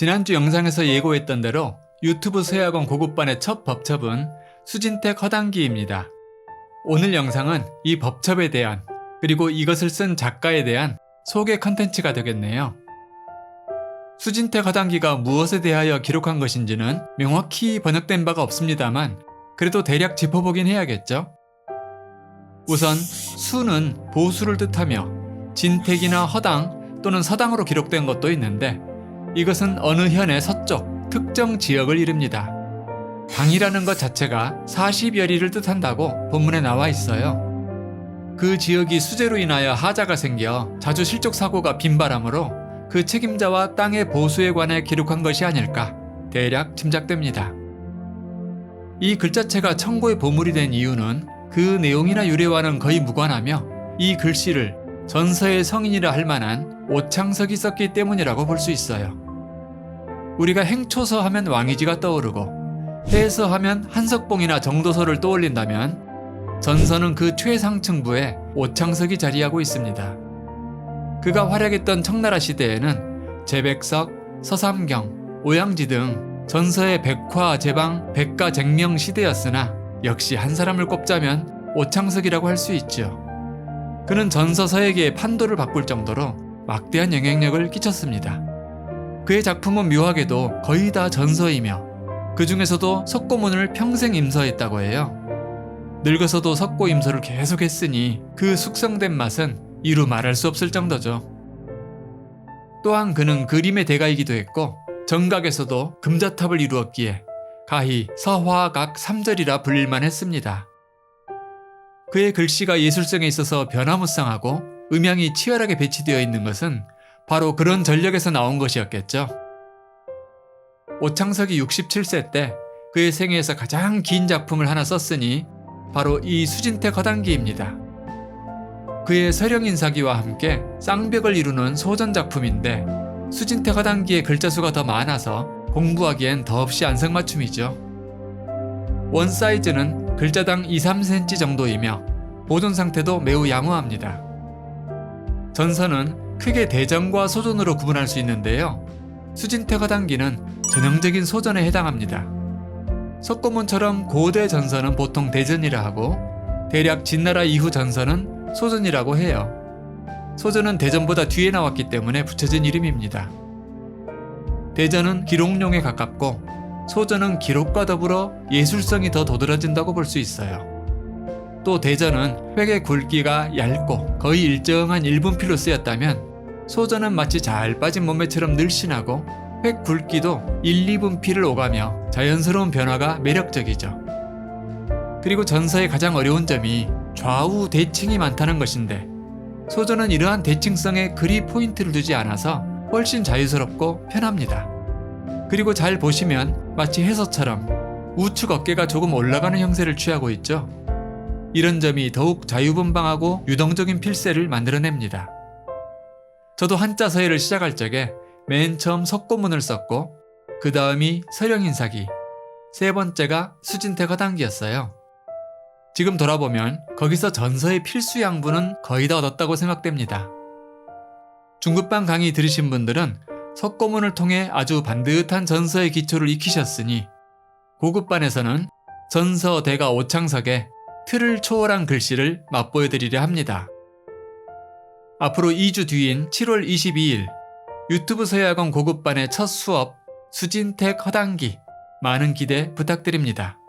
지난주 영상에서 예고했던 대로 유튜브 서예학원 고급반의 첫 법첩은 수진택 허당기입니다. 오늘 영상은 이 법첩에 대한 그리고 이것을 쓴 작가에 대한 소개 컨텐츠가 되겠네요. 수진택 허당기가 무엇에 대하여 기록한 것인지는 명확히 번역된 바가 없습니다만 그래도 대략 짚어보긴 해야겠죠. 우선 수는 보수를 뜻하며 진택이나 허당 또는 서당으로 기록된 것도 있는데 이것은 어느 현의 서쪽 특정 지역을 이릅니다. 당이라는 것 자체가 40여리를 뜻한다고 본문에 나와 있어요. 그 지역이 수재로 인하여 하자가 생겨 자주 실족 사고가 빈발하므로 그 책임자와 땅의 보수에 관해 기록한 것이 아닐까 대략 짐작됩니다. 이 글자체가 청고의 보물이 된 이유는 그 내용이나 유래와는 거의 무관하며 이 글씨를 전서의 성인이라 할 만한 오창석이 썼기 때문이라고 볼 수 있어요. 우리가 행초서 하면 왕이지가 떠오르고 해서 하면 한석봉이나 정도서를 떠올린다면 전서는 그 최상층부에 오창석이 자리하고 있습니다. 그가 활약했던 청나라 시대에는 제백석, 서삼경, 오양지 등 전서의 백화, 제방, 백가, 쟁명 시대였으나 역시 한 사람을 꼽자면 오창석이라고 할 수 있죠. 그는 전서 서예계의 판도를 바꿀 정도로 막대한 영향력을 끼쳤습니다. 그의 작품은 묘하게도 거의 다 전서이며 그 중에서도 석고문을 평생 임서했다고 해요. 늙어서도 석고 임서를 계속 했으니 그 숙성된 맛은 이루 말할 수 없을 정도죠. 또한 그는 그림의 대가이기도 했고 정각에서도 금자탑을 이루었기에 가히 서화각 3절이라 불릴만 했습니다. 그의 글씨가 예술성에 있어서 변화무쌍하고 음향이 치열하게 배치되어 있는 것은 바로 그런 전력에서 나온 것이었겠죠. 오창석이 67세 때 그의 생애에서 가장 긴 작품을 하나 썼으니 바로 이 수진택 허당기입니다. 그의 서령인사기와 함께 쌍벽을 이루는 소전 작품인데 수진택 허당기의 글자 수가 더 많아서 공부하기엔 더없이 안성맞춤이죠. 원 사이즈는 글자당 2, 3cm 정도이며 보존 상태도 매우 양호합니다. 전선은 크게 대전과 소전으로 구분할 수 있는데요. 수진택 허당기는 전형적인 소전에 해당합니다. 석고문처럼 고대 전선은 보통 대전이라 하고 대략 진나라 이후 전선은 소전이라고 해요. 소전은 대전보다 뒤에 나왔기 때문에 붙여진 이름입니다. 대전은 기록용에 가깝고 소전은 기록과 더불어 예술성이 더 도드라진다고 볼 수 있어요. 또 대전은 획의 굵기가 얇고 거의 일정한 1분필로 쓰였다면 소전은 마치 잘 빠진 몸매처럼 늘씬하고 획 굵기도 1, 2분필을 오가며 자연스러운 변화가 매력적이죠. 그리고 전서의 가장 어려운 점이 좌우 대칭이 많다는 것인데 소전은 이러한 대칭성에 그리 포인트를 두지 않아서 훨씬 자유스럽고 편합니다. 그리고 잘 보시면 마치 해서처럼 우측 어깨가 조금 올라가는 형태를 취하고 있죠. 이런 점이 더욱 자유분방하고 유동적인 필세를 만들어냅니다. 저도 한자 서예를 시작할 적에 맨 처음 석고문을 썼고 그 다음이 서령인사기, 세 번째가 수진택 허당기였어요. 지금 돌아보면 거기서 전서의 필수 양분은 거의 다 얻었다고 생각됩니다. 중급반 강의 들으신 분들은 석고문을 통해 아주 반듯한 전서의 기초를 익히셨으니 고급반에서는 전서 대가 오창석의 틀을 초월한 글씨를 맛보여드리려 합니다. 앞으로 2주 뒤인 7월 22일 유튜브 서예학원 고급반의 첫 수업 수진택 허당기 많은 기대 부탁드립니다.